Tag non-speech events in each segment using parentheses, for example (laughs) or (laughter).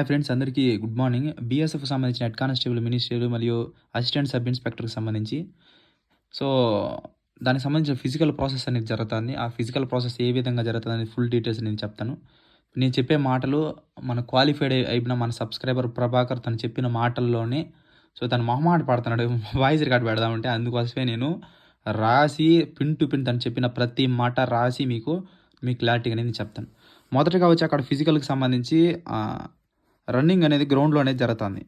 Hi friends అందరికీ good morning BSF సంబంధించిన head constable minister మరియు అసిస్టెంట్ సబ్ ఇన్స్పెక్టర్కి సంబంధించి. సో దానికి సంబంధించిన ఫిజికల్ ప్రాసెస్ అనేది జరుగుతుంది. ఆ ఫిజికల్ ప్రాసెస్ ఏ విధంగా జరుగుతుంది అనేది ఫుల్ డీటెయిల్స్ నేను చెప్తాను. నేను చెప్పే మాటలు మన క్వాలిఫైడ్ అయిన మన సబ్స్క్రైబర్ ప్రభాకర్ తను చెప్పిన మాటల్లోనే సో తను మొహమాట పడుతున్నాడు. (laughs) వాయిస్ రికార్డ్ పెడదామంటే అందుకోసమే నేను రాసి పిన్ టు పిన్ తను చెప్పిన ప్రతి మాట రాసి మీకు మీ క్లారిటీగా అనేది చెప్తాను. మొదటగా వచ్చి అక్కడ ఫిజికల్కి సంబంధించి రన్నింగ్ అనేది గ్రౌండ్లో అనేది జరుగుతుంది.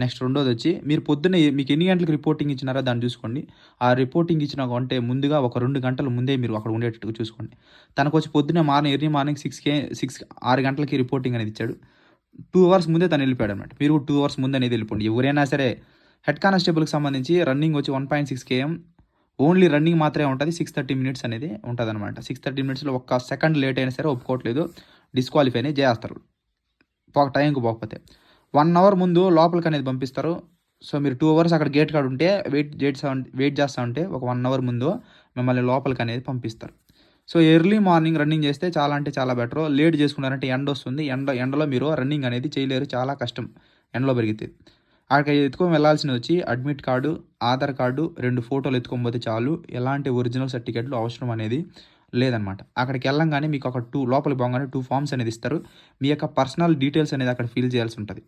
నెక్స్ట్ రెండోది వచ్చి మీరు పొద్దున్న మీకు ఎన్ని గంటలకు రిపోర్టింగ్ ఇచ్చినారో దాన్ని చూసుకోండి. ఆ రిపోర్టింగ్ ఇచ్చిన అంటే ముందుగా ఒక రెండు గంటల ముందే మీరు అక్కడ ఉండేటట్టు చూసుకోండి. తనకు వచ్చి పొద్దున్నే మార్నింగ్ ఎర్లీ మార్నింగ్ సిక్స్కే సిక్స్ ఆరు గంటలకి రిపోర్టింగ్ అనేది ఇచ్చాడు. టూ అవర్స్ ముందే తను వెళ్ళిపోయాడు అనమాట మీరు టూ అవర్స్ ముందే అనేది వెళ్ళిపోండి. ఎవరైనా సరే హెడ్ కానిస్టేబుల్కి సంబంధించి రన్నింగ్ వచ్చి one point six KM only running మాత్రమే ఉంటుంది. సిక్స్ థర్టీ మినిట్స్ అనేది ఉంటుంది అనమాట సిక్స్ థర్టీ మినిట్స్లో ఒక్క సెకండ్ లేట్ అయినా సరే ఒప్పుకోవట్లేదు. డిస్క్వాలిఫై చేస్తారు. టైంకి పోకపోతే. వన్ అవర్ ముందు లోపలికి అనేది పంపిస్తారు. సో మీరు టూ అవర్స్ అక్కడ గేట్ కాడ ఉంటే వెయిట్ చేస్తా వెయిట్ చేస్తూ ఉంటే ఒక వన్ అవర్ ముందు మిమ్మల్ని లోపలికి అనేది పంపిస్తారు. సో ఎర్లీ మార్నింగ్ రన్నింగ్ చేస్తే చాలా అంటే చాలా బెటర్. లేట్ చేసుకున్నారంటే ఎండ వస్తుంది. ఎండ ఎండలో మీరు రన్నింగ్ అనేది చేయలేరు. చాలా కష్టం ఎండలో పెరిగితే. అక్కడికి ఎత్తుకొని వెళ్ళాల్సింది వచ్చి అడ్మిట్ కార్డు ఆధార్ కార్డు రెండు ఫోటోలు ఎత్తుకొని పోతే చాలు. ఎలాంటి ఒరిజినల్ సర్టిఫికెట్లు అవసరం అనేది లేదనమాట. అక్కడికి వెళ్ళంగానే మీకు ఒక టూ లోపలికి పోగానే టూ ఫామ్స్ అనేది ఇస్తారు. మీ యొక్క పర్సనల్ డీటెయిల్స్ అనేది అక్కడ ఫిల్ చేయాల్సి ఉంటుంది.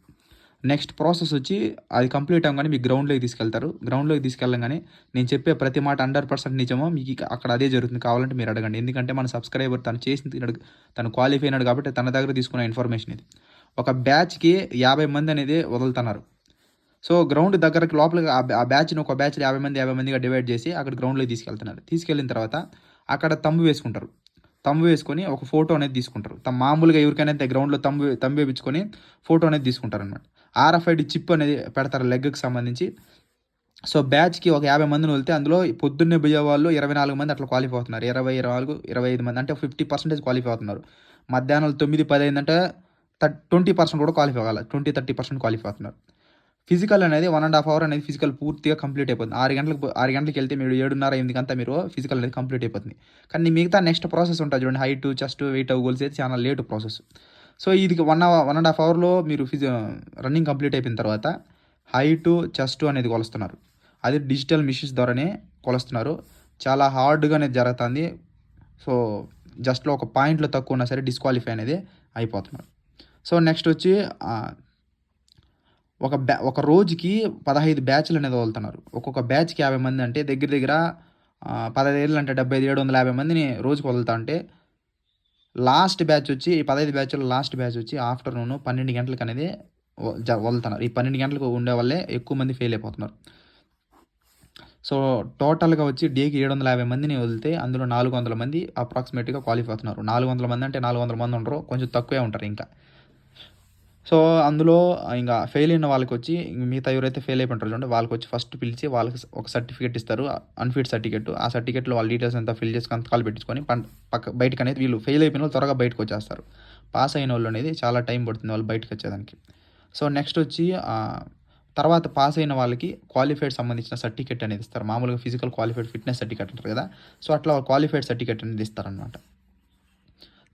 నెక్స్ట్ ప్రాసెస్ వచ్చి అది కంప్లీట్ అవ్వగానే మీకు గ్రౌండ్లోకి తీసుకెళ్తారు. గ్రౌండ్లోకి తీసుకెళ్ళగానే నేను చెప్పే ప్రతి మాట హండ్రెడ్ పర్సెంట్ నిజమో మీకు అక్కడ అదే జరుగుతుంది కావాలంటే మీరు అడగండి. ఎందుకంటే మన సబ్స్క్రైబర్ తను చేసిన తినడు తను క్వాలిఫై అయినాడు కాబట్టి తన దగ్గర తీసుకున్న ఇన్ఫర్మేషన్ ఇది. ఒక బ్యాచ్కి యాభై మంది అనేది వదులుతున్నారు. సో గ్రౌండ్ దగ్గరకి లోపలికి ఆ ఆ బ్యాచ్ని ఒక బ్యాచ్ యాభై మంది యాభై మందిగా డివైడ్ చేసి అక్కడ గ్రౌండ్లోకి తీసుకెళ్తున్నారు. తీసుకెళ్ళిన తర్వాత అక్కడ తమ్ము వేసుకుంటారు. తమ్ము వేసుకొని ఒక ఫోటో అనేది తీసుకుంటారు. తమ మామూలుగా ఎవరికైనా గ్రౌండ్లో తమ్ము తమ్ము వేపించుకొని ఫోటో అనేది తీసుకుంటారు అనమాట ఆర్ఎఫ్ఐడి చిప్ అనేది పెడతారు లెగ్కి సంబంధించి. సో బ్యాచ్కి ఒక యాభై మందిని వెళ్తే అందులో పొద్దున్నే పోయే వాళ్ళు ఇరవై నాలుగు మంది అట్లా క్వాలిఫై అవుతున్నారు. ఇరవై ఇరవై నాలుగు ఇరవై ఐదు మంది అంటే ఫిఫ్టీ పర్సెంటేజ్ క్వాలిఫై అవుతున్నారు. మధ్యాహ్నం తొమ్మిది పది అయిందంటే ట్వంటీ పర్సెంట్ కూడా క్వాలిఫై అవ్వాలి ట్వంటీ థర్టీ పర్సెంట్ క్వాలిఫై అవుతున్నారు. ఫిజికల్ అనేది వన్ అండ్ హాఫ్ అవర్ అనేది ఫిజికల్ పూర్తిగా కంప్లీట్ అయిపోతుంది. ఆరు గంటలకు ఆరు గంటలకు వెళ్తే మీరు ఏడున్నర ఎనిమిదికంతా మీరు ఫిజికల్ అనేది కంప్లీట్ అయిపోతుంది. కానీ మిగతా నెక్స్ట్ ప్రాసెస్ ఉంటుంది చూడండి. హైట్ చెస్ట్ వెయిట్ గోల్స్ అయితే చాలా లేట్ ప్రాసెస్ సో ఇది one hour one and half అవర్లో మీరు ఫిజి రన్నింగ్ కంప్లీట్ అయిపోయిన తర్వాత హైట్ చెస్ట్ అనేది కొలుస్తున్నారు. అది డిజిటల్ మిషన్స్ ద్వారానే కొలుస్తున్నారు. చాలా హార్డ్గా అనేది జరుగుతుంది. సో జస్ట్లో ఒక పాయింట్లో తక్కువ ఉన్నా సరే డిస్క్వాలిఫై అనేది అయిపోతున్నారు. సో నెక్స్ట్ వచ్చి ఒక బ్యా ఒక రోజుకి పదహైదు బ్యాచ్లు అనేది వదులుతున్నారు. ఒక్కొక్క బ్యాచ్కి యాభై మంది అంటే దగ్గర దగ్గర పదహైదు అంటే డెబ్బై ఐదు ఏడు వందల యాభై మందిని రోజుకి వదులుతా అంటే లాస్ట్ బ్యాచ్ వచ్చి ఈ పదహైదు బ్యాచ్లో లాస్ట్ బ్యాచ్ వచ్చి ఆఫ్టర్నూన్ పన్నెండు గంటలకు అనేది వ- జ- వదులుతున్నారు. ఈ పన్నెండు గంటలకు ఉండే వల్లే ఎక్కువ మంది ఫెయిల్ అయిపోతున్నారు. సో టోటల్గా వచ్చి డేకి ఏడు వందల యాభై మందిని వదిలితే అందులో నాలుగు వందల మంది అప్రాక్సిమేట్గా క్వాలిఫై అవుతున్నారు. నాలుగు వందల మంది అంటే నాలుగు వందల మంది ఉండరు కొంచెం తక్కువే ఉంటారు ఇంకా. సో అందులో ఇంకా ఫెయిల్ అయిన వాళ్ళకి వచ్చి మిగతా ఎవరైతే ఫెయిల్ అయిపోయింటారో చూడండి వాళ్ళకి వచ్చి ఫస్ట్ పిలిచి వాళ్ళకి ఒక సర్టిఫికేట్ ఇస్తారు అన్ఫిట్ సర్టిఫికేట్ ఆ సర్టిఫికేట్లో వాళ్ళ డీటెయిల్స్ అంతా ఫిల్ చేసి కాల్ పెట్టించుకొని పక్క బయటకు అనేది వీళ్ళు ఫెయిల్ అయిపోయిన వాళ్ళు త్వరగా బయటకు వచ్చేస్తారు. పాస్ అయిన వాళ్ళు అనేది చాలా టైం పడుతుంది వాళ్ళు బయటకు వచ్చేదానికి. సో నెక్స్ట్ వచ్చి తర్వాత పాస్ అయిన వాళ్ళకి క్వాలిఫైడ్ సంబంధించిన సర్టిఫికేట్ అనేది ఇస్తారు. మామూలుగా ఫిజికల్ క్వాలిఫైడ్ ఫిట్నెస్ సర్టిఫికేట్ అంటారు కదా సో అట్లా క్వాలిఫైడ్ సర్టిఫికేట్ అనేది ఇస్తారనమాట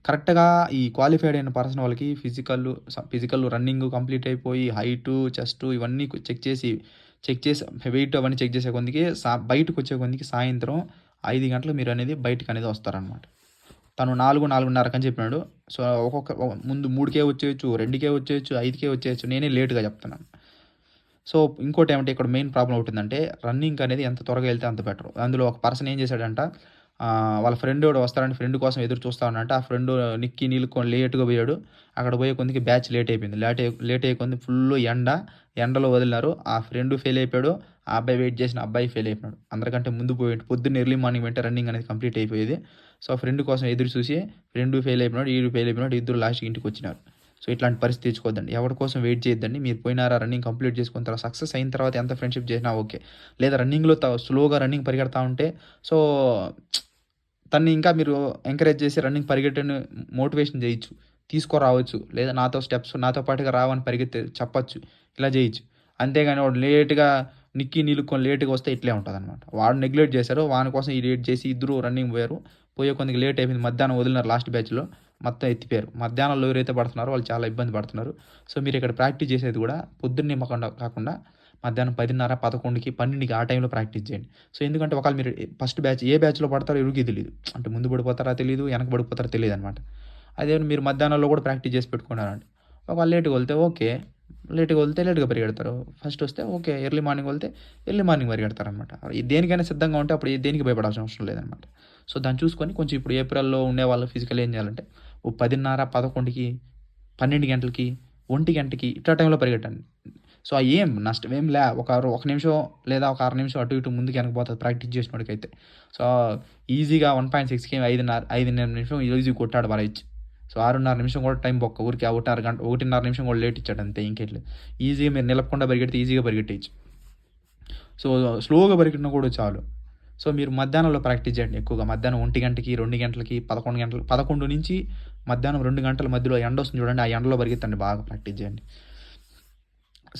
కరెక్ట్గా ఈ క్వాలిఫైడ్ అయిన పర్సన్ వాళ్ళకి ఫిజికల్ ఫిజికల్ రన్నింగ్ కంప్లీట్ అయిపోయి హైటు చెస్ట్ ఇవన్నీ చెక్ చేసి చెక్ చేసి వెయిట్ అవన్నీ చెక్ చేసే కొందికి సా బయటకు వచ్చే కొందికి సాయంత్రం ఐదు గంటలు మీరు అనేది బయటకు అనేది వస్తారనమాట తను నాలుగు నాలుగున్నరకు అని చెప్పినాడు. సో ఒక్కొక్క ముందు మూడుకే వచ్చేయచ్చు రెండుకే వచ్చేయచ్చు ఐదుకే వచ్చేయచ్చు నేనే లేట్గా చెప్తున్నాను. సో ఇంకోటి ఏమంటే ఇక్కడ మెయిన్ ప్రాబ్లం అవుతుందంటే రన్నింగ్ అనేది ఎంత త్వరగా వెళ్తే అంత బెటర్. అందులో ఒక పర్సన్ ఏం చేశాడంట వాళ్ళ ఫ్రెండ్ కూడా వస్తాడని ఫ్రెండ్ కోసం ఎదురు చూస్తా ఉన్నట్టు ఆ ఫ్రెండ్ నిక్కి నీళ్ళుకొని లేట్గా పోయాడు. అక్కడ పోయే కొందికి బ్యాచ్ లేట్ అయిపోయింది. లేట్ అయ్యి లేట్ అయ్యే కొంది ఫుల్ ఎండ. ఎండలో వదిలినారు. ఆ ఫ్రెండ్ ఫెయిల్ అయిపోయాడు. ఆ అబ్బాయి వెయిట్ చేసిన అబ్బాయి ఫెయిల్ అయిపోయాడు అందరికంటే ముందు పోయి పొద్దున్న ఎర్లీ మార్నింగ్ వెంట రన్నింగ్ అనేది కంప్లీట్ అయిపోయేది. సో ఫ్రెండ్ కోసం ఎదురు చూసి ఫ్రెండ్ ఫెయిల్ అయిపోయినాడు ఈడు ఫెయిల్ అయిపోయినాడు ఇద్దరు లాస్ట్ ఇంటికి వచ్చినారు. సో ఇట్లాంటి పరిస్థితి తెచ్చుకోవద్దండి. ఎవరి కోసం వెయిట్ చేయొద్దండి. మీరు పోయినారా రన్నింగ్ కంప్లీట్ చేసుకున్న తర్వాత సక్సెస్ అయిన తర్వాత ఎంత ఫ్రెండ్షిప్ చేసినా ఓకే. లేదా రన్నింగ్లో స్లోగా రన్నింగ్ పరిగెడతా ఉంటే సో తన్ని ఇంకా మీరు ఎంకరేజ్ చేసి రన్నింగ్ పరిగెట్టని మోటివేషన్ చేయొచ్చు. తీసుకురావచ్చు. లేదా నాతో స్టెప్స్ నాతో పాటుగా రావని పరిగెత్తే చెప్పచ్చు. ఇలా చేయొచ్చు. అంతేగాని వాడు లేట్గా నిక్కి నిలుక్కొని లేట్గా వస్తే ఇట్లే ఉంటుంది అనమాట వాడు నెగ్లెక్ట్ చేశారు. వాని కోసం ఈ లేట్ చేసి ఇద్దరు రన్నింగ్ పోయారు. పోయే కొందికి లేట్ అయిపోయింది. మధ్యాహ్నం వదిలినారు లాస్ట్ బ్యాచ్లో మొత్తం ఎత్తిపోయారు. మధ్యాహ్నంలో ఎవరైతే పడుతున్నారో వాళ్ళు చాలా ఇబ్బంది పడుతున్నారు. సో మీరు ఇక్కడ ప్రాక్టీస్ చేసేది కూడా పొద్దున్నే కాకుండా మధ్యాహ్నం పదిన్నర పదకొండుకి పన్నెండుకి ఆ టైంలో ప్రాక్టీస్ చేయండి. సో ఎందుకంటే ఒకవేళ మీరు ఫస్ట్ బ్యాచ్ ఏ బ్యాచ్లో పడతారో ఎవరికి తెలియదు అంటే ముందు పడిపోతారా తెలియదు వెనక పడిపోతారా తెలియదు అనమాట అదే మీరు మధ్యాహ్నంలో కూడా ప్రాక్టీస్ చేసి పెట్టుకున్నారండి ఒకవేళ లేట్గా వెళ్తే ఓకే. లేట్గా వెళ్తే లేట్గా పరిగెడతారు. ఫస్ట్ వస్తే ఓకే. ఎర్లీ మార్నింగ్ వెళ్తే ఎర్లీ మార్నింగ్ పరిగెడతారు అనమాట దేనికైనా సిద్ధంగా ఉంటే అప్పుడు దేనికి భయపడాల్సిన అవసరం లేదనమాట సో దాన్ని చూసుకొని కొంచెం ఇప్పుడు ఏప్రిల్లో ఉండే వాళ్ళు ఫిజికల్ ఏం చేయాలంటే ఓ పదిన్నర పదకొండుకి పన్నెండు గంటలకి ఒంటి గంటకి ఇట్లా టైంలో పరిగెట్టండి. సో ఏం నష్టం ఏం లే ఒక ఒక నిమిషం లేదా ఒక అర నిమిషం అటు ఇటు ముందుకు వెనకపోతుంది ప్రాక్టీస్ చేసినోడికైతే సో ఈజీగా వన్ పాయింట్ సిక్స్కి ఐదున్నర ఐదున్నర నిమిషం ఈజీ కొట్టాడు వాళ్ళ ఇచ్చి సో ఆరున్నర నిమిషం కూడా టైం బొక్క ఊరికి ఒకటిన్నర గంట ఒకటిన్నర నిమిషం కూడా లేట్ ఇచ్చాడు అంతే ఇంకెట్లేదు ఈజీగా మీరు నిలపకుండా పరిగెడితే ఈజీగా పరిగెట్టేయచ్చు. సో స్లోగా పరిగెట్టినా కూడా చాలు. సో మీరు మధ్యాహ్నంలో ప్రాక్టీస్ చేయండి ఎక్కువగా. మధ్యాహ్నం ఒంటి గంటకి రెండు గంటలకి పదకొండు గంటలు పదకొండు నుంచి మధ్యాహ్నం రెండు గంటల మధ్యలో ఎండ వస్తుంది చూడండి ఆ ఎండలో పరిగెత్తండి బాగా ప్రాక్టీస్ చేయండి.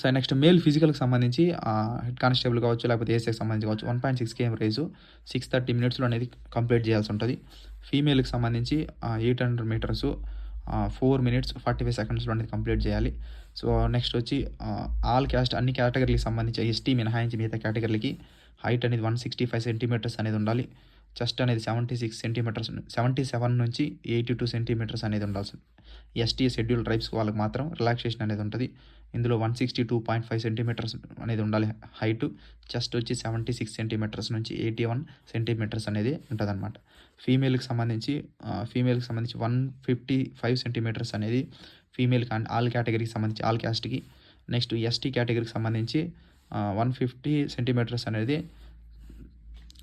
సో నెక్స్ట్ మేల్ ఫిజికల్కి సంబంధించి హెడ్ కానిస్టేబుల్ కావచ్చు లేకపోతే ఏసీకి సంబంధించి కావచ్చు one point six KM race six thirty మినిట్స్లో అనేది కంప్లీట్ చేయాల్సి ఉంటుంది. ఫీమేల్కి సంబంధించి eight hundred metres four minutes forty five సెకండ్స్లో అనేది కంప్లీట్ చేయాలి. సో నెక్స్ట్ వచ్చి ఆల్ క్యాస్ట్ అన్ని కేటగిరీకి సంబంధించి ఎస్టీ మినహాయించి మిగతా కేటగిరీలకి హైట్ అనేది వన్ సిక్స్టీ ఫైవ్ సెంటీమీటర్స్ అనేది ఉండాలి. చెస్ట్ అనేది seventy six centimetres seventy seven నుంచి ఎయిటీ టూ సెంటీమీటర్స్ అనేది ఉండాల్సి ఎస్టీ షెడ్యూల్ ట్రైబ్స్ వాళ్ళకి మాత్రం రిలాక్సేషన్ అనేది ఉంటుంది. ఇందులో one sixty two point five centimetres అనేది ఉండాలి హైట్ చెస్ట్ వచ్చి సెవెంటీ సిక్స్ సెంటీమీటర్స్ నుంచి ఎయిటీ వన్ సెంటీమీటర్స్ అనేది ఉంటుందన్నమాట. ఫీమేల్కి సంబంధించి ఫీమేల్కి సంబంధించి వన్ ఫిఫ్టీ ఫైవ్ సెంటీమీటర్స్ అనేది ఫీమేల్ ఆల్ కేటగిరీకి సంబంధించి ఆల్ క్యాస్ట్కి నెక్స్ట్ ఎస్టీ కేటగిరీకి సంబంధించి వన్ ఫిఫ్టీ సెంటీమీటర్స్ అనేది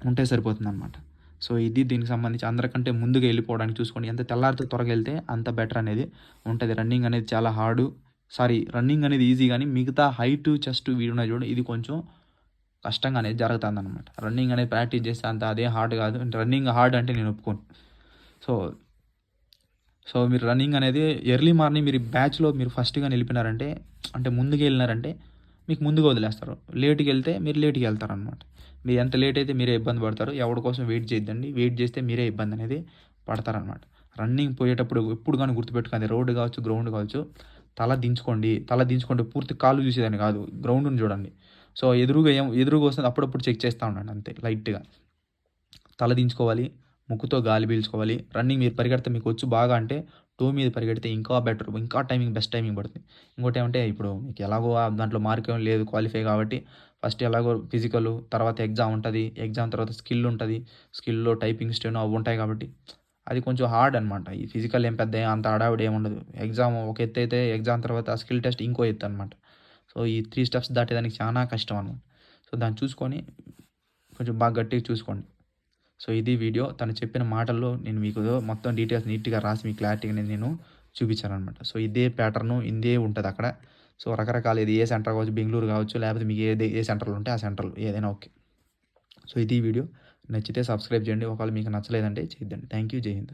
ఉంటే సరిపోతుంది అనమాట సో ఇది దీనికి సంబంధించి అందరికంటే ముందుగా వెళ్ళిపోవడానికి చూసుకోండి. ఎంత తెల్లారితో త్వరగా వెళ్తే అంత బెటర్ అనేది ఉంటుంది. రన్నింగ్ అనేది చాలా హార్డు. సారీ రన్నింగ్ అనేది ఈజీ కానీ మిగతా హైట్ చెస్ట్ వీడున్న చూడండి ఇది కొంచెం కష్టంగా అనేది జరుగుతుంది అనమాట రన్నింగ్ అనేది ప్రాక్టీస్ చేస్తే అంత అదే హార్డ్ కాదు. రన్నింగ్ హార్డ్ అంటే నేను ఒప్పుకోను. సో సో మీరు రన్నింగ్ అనేది ఎర్లీ మార్నింగ్ మీరు బ్యాచ్లో మీరు ఫస్ట్గా నిలిపినారంటే అంటే ముందుకు వెళ్ళినారంటే మీకు ముందుగా వదిలేస్తారు. లేట్కి వెళ్తే మీరు లేట్కి వెళ్తారనమాట మీరు ఎంత లేట్ అయితే మీరే ఇబ్బంది పడతారు. ఎవరి కోసం వెయిట్ చేయొద్దండి. వెయిట్ చేస్తే మీరే ఇబ్బంది అనేది పడతారనమాట రన్నింగ్ పోయేటప్పుడు ఎప్పుడు కానీ గుర్తుపెట్టుకోండి. రోడ్డు కావచ్చు గ్రౌండ్ కావచ్చు తల దించుకోండి. తల దించుకోండి పూర్తి కాలు చూసేదాన్ని కాదు. గ్రౌండ్ని చూడండి. సో ఎదురుగా ఏం ఎదురుగా వస్తుంది అప్పుడప్పుడు చెక్ చేస్తూ ఉండండి అంతే లైట్గా తల దించుకోవాలి. ముక్కుతో గాలి పీల్చుకోవాలి. రన్నింగ్ మీరు పరిగెడితే మీకు వచ్చి. బాగా అంటే టూ మీద పరిగెడితే ఇంకా బెటర్. ఇంకా టైమింగ్ బెస్ట్ టైమింగ్ పడుతుంది. ఇంకోటి ఏమంటే ఇప్పుడు మీకు ఎలాగో దాంట్లో మార్క్ ఏం లేదు క్వాలిఫై కాబట్టి ఫస్ట్ ఎలాగో ఫిజికల్ తర్వాత ఎగ్జామ్ ఉంటుంది. ఎగ్జామ్ తర్వాత స్కిల్ ఉంటుంది. స్కిల్లో టైపింగ్ స్టేనో అవి ఉంటాయి కాబట్టి అది కొంచెం హార్డ్ అనమాట ఈ ఫిజికల్ ఏం పెద్ద అంత హడావిడి ఏమి ఉండదు. ఎగ్జామ్ ఒక ఎత్తు అయితే ఎగ్జామ్ తర్వాత స్కిల్ టెస్ట్ ఇంకో ఎత్తు అనమాట సో ఈ త్రీ స్టెప్స్ దాటేదానికి చాలా కష్టం అనమాట సో దాన్ని చూసుకొని కొంచెం బాగా గట్టిగా చూసుకోండి. సో ఇది వీడియో. తను చెప్పిన మాటల్లో నేను మీకు మొత్తం డీటెయిల్స్ నీట్గా రాసి మీ క్లారిటీగా నేను చూపించాను అనమాట సో ఇదే ప్యాటర్ను ఇదే ఉంటుంది అక్కడ. సో రకరకాల ఇది ఏ సెంటర్ కావచ్చు బెంగళూరు కావచ్చు లేకపోతే మీకు ఏది ఏ సెంటర్లో ఉంటే ఆ సెంటర్లో ఏదైనా ఓకే. సో ఇది వీడియో. నచ్చితే సబ్స్క్రైబ్ చేయండి. ఒకవేళ మీకు నచ్చలేదంటే చేద్దండి. Thank you. జై హింద్.